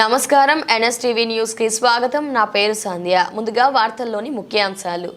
నమస్కారం ఎన్ఎస్టీవీ న్యూస్కి స్వాగతం. నా పేరు సంధ్య. ముందుగా వార్తల్లోని ముఖ్యాంశాలు.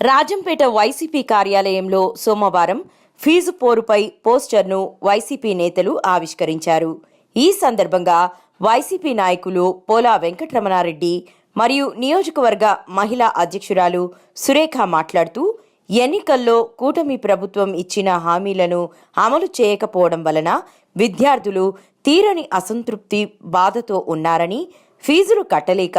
రాజంపేట వైసీపీ కార్యాలయంలో సోమవారం ఫీజు పోరుపై పోస్టర్ను వైసీపీ నేతలు ఆవిష్కరించారు. ఈ సందర్భంగా వైసీపీ నాయకులు పోలా వెంకటరమణారెడ్డి మరియు నియోజకవర్గ మహిళా అధ్యక్షురాలు సురేఖ మాట్లాడుతూ ఎన్నికల్లో కూటమి ప్రభుత్వం ఇచ్చిన హామీలను అమలు చేయకపోవడం వలన విద్యార్థులు తీరని అసంతృప్తి బాధతో ఉన్నారని ఫీజులు కట్టలేక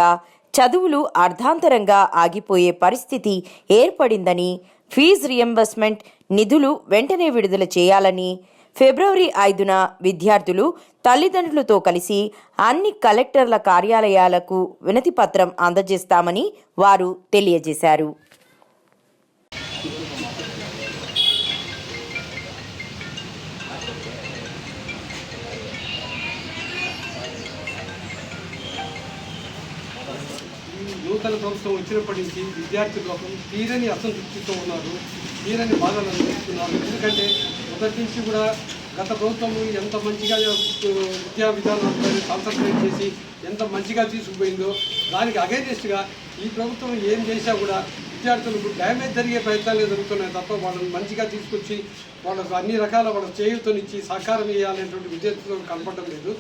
చదువులు అర్ధాంతరంగా ఆగిపోయే పరిస్థితి ఏర్పడిందని ఫీజు రియంబర్స్మెంట్ నిధులు వెంటనే విడుదల చేయాలని ఫిబ్రవరి ఐదున విద్యార్థులు తల్లిదండ్రులతో కలిసి అన్ని కలెక్టర్ల కార్యాలయాలకు వినతిపత్రం అందజేస్తామని వారు తెలియజేశారు. నూతన ప్రభుత్వం వచ్చినప్పటి నుంచి విద్యార్థి లోకం తీరని అసంతృప్తితో ఉన్నారు తీరని బాధలు అనుభవిస్తున్నారు. ఎందుకంటే మొదటి నుంచి కూడా గత ప్రభుత్వం ఎంత మంచిగా విద్యా విధానాలను కాన్సన్ట్రేట్ చేసి ఎంత మంచిగా తీసుకుపోయిందో దానికి అగేనెస్ట్గా ఈ ప్రభుత్వం ఏం చేసినా కూడా విద్యార్థులకు డ్యామేజ్ జరిగే ప్రయత్నాలే జరుగుతున్నాయి తప్ప వాళ్ళని మంచిగా తీసుకొచ్చి వాళ్ళకు అన్ని రకాల వాళ్ళ చేయూతనిచ్చి సహకారం ఇవ్వాలనేటువంటి విద్యార్థులకు కనపడడం లేదు.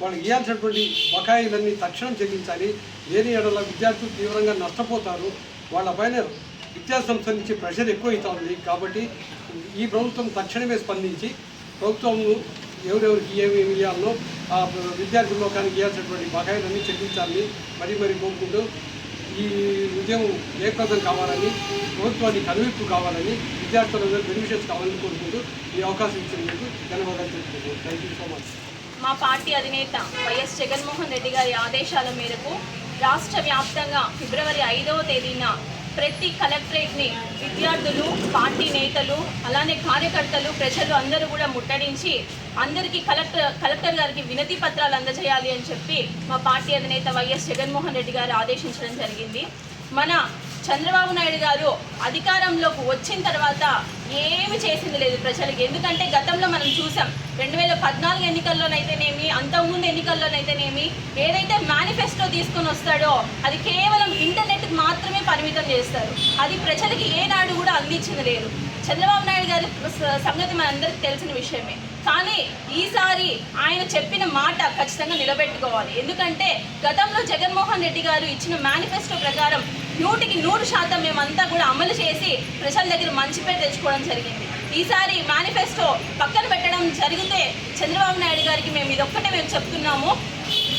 వాళ్ళకి ఇవ్వాల్సినటువంటి బకాయిలన్నీ తక్షణం చెల్లించాలి. లేని ఎడల విద్యార్థులు తీవ్రంగా నష్టపోతారు. వాళ్ళ పైన విద్యాసంస్థ నుంచి ప్రెషర్ ఎక్కువ అవుతా ఉంది. కాబట్టి ఈ ప్రభుత్వం తక్షణమే స్పందించి ప్రభుత్వం ఎవరెవరికి ఏమేమి ఇవ్వాలో ఆ విద్యార్థి లోకానికి ఇవ్వాల్సినటువంటి బకాయిలన్నీ చెల్లించాలని మరీ మరీ కోరుకుంటూ ఈ ఉద్యమం ఏకృతం కావాలని ప్రభుత్వానికి కనువిప్పు కావాలని విద్యార్థులందరూ బెనిఫిషియర్స్ కావాలని కోరుకుంటూ ఈ అవకాశం ఇచ్చినందుకు ధన్యవాదాలు తెలుపుతున్నాను. థ్యాంక్ యూ సో మచ్ మా పార్టీ అధినేత వైఎస్ జగన్మోహన్ రెడ్డి గారి ఆదేశాల మేరకు రాష్ట్ర వ్యాప్తంగా ఫిబ్రవరి ఐదవ తేదీన ప్రతి కలెక్టరేట్ని విద్యార్థులు పార్టీ నేతలు అలానే కార్యకర్తలు ప్రజలు అందరూ కూడా ముట్టడించి అందరికీ కలెక్టర్ కలెక్టర్ గారికి వినతి పత్రాలు అందజేయాలి అని చెప్పి మా పార్టీ అధినేత వైఎస్ జగన్మోహన్ రెడ్డి గారు ఆదేశించడం జరిగింది. మన చంద్రబాబు నాయుడు గారు అధికారంలోకి వచ్చిన తర్వాత ఏమి చేసింది లేదు ప్రజలకి. ఎందుకంటే గతంలో మనం చూసాం రెండు వేల పద్నాలుగు ఎన్నికల్లోనైతేనేమి అంతకుముందు ఎన్నికల్లోనైతేనేమి ఏదైతే మేనిఫెస్టో తీసుకొని వస్తాడో అది కేవలం ఇంటర్నెట్కి మాత్రమే పరిమితం చేస్తారు. అది ప్రజలకి ఏనాడు కూడా అందించింది లేదు. చంద్రబాబు నాయుడు గారి సంగతి మనందరికీ తెలిసిన విషయమే. కానీ ఈసారి ఆయన చెప్పిన మాట ఖచ్చితంగా నిలబెట్టుకోవాలి. ఎందుకంటే గతంలో జగన్మోహన్ రెడ్డి గారు ఇచ్చిన మేనిఫెస్టో ప్రకారం నూటికి నూరు శాతం మేమంతా కూడా అమలు చేసి ప్రజల దగ్గర మంచి పేరు తెచ్చుకోవడం జరిగింది. ఈసారి మేనిఫెస్టో పక్కన పెట్టడం జరిగితే చంద్రబాబు నాయుడు గారికి మేము ఇదొక్కటే మేము చెప్తున్నాము.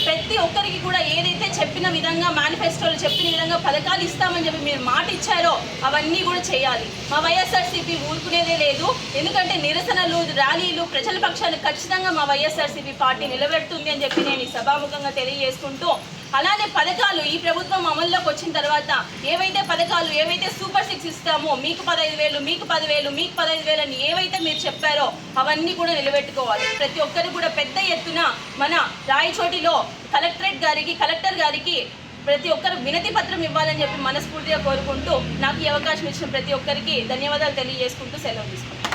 ప్రతి ఒక్కరికి కూడా ఏదైతే చెప్పిన విధంగా మేనిఫెస్టోలు చెప్పిన విధంగా పథకాలు ఇస్తామని చెప్పి మీరు మాట ఇచ్చారో అవన్నీ కూడా చేయాలి. మా వైఎస్ఆర్సీపీ ఊరుకునేదే లేదు. ఎందుకంటే నిరసనలు ర్యాలీలు ప్రజల పక్షాన్ని ఖచ్చితంగా మా వైఎస్ఆర్సీపీ పార్టీ నిలబెడుతుంది అని చెప్పి నేను ఈ సభాముఖంగా తెలియజేసుకుంటూ అలానే పథకాలు ఈ ప్రభుత్వం అమల్లోకి వచ్చిన తర్వాత ఏవైతే పథకాలు ఏవైతే సూపర్ సిక్స్ ఇస్తామో మీకు పదహైదు వేలు మీకు పదివేలు మీకు పదహైదు వేలు అని ఏవైతే మీరు చెప్పారో అవన్నీ కూడా నిలబెట్టుకోవాలి. ప్రతి ఒక్కరు కూడా పెద్ద ఎత్తున మన రాయచోటిలో కలెక్టరేట్ గారికి కలెక్టర్ గారికి ప్రతి ఒక్కరు వినతి పత్రం ఇవ్వాలని చెప్పి మనస్ఫూర్తిగా కోరుకుంటూ నాకు ఈ అవకాశం ఇచ్చిన ప్రతి ఒక్కరికి ధన్యవాదాలు తెలియజేసుకుంటూ సెలవు తీసుకుంటాను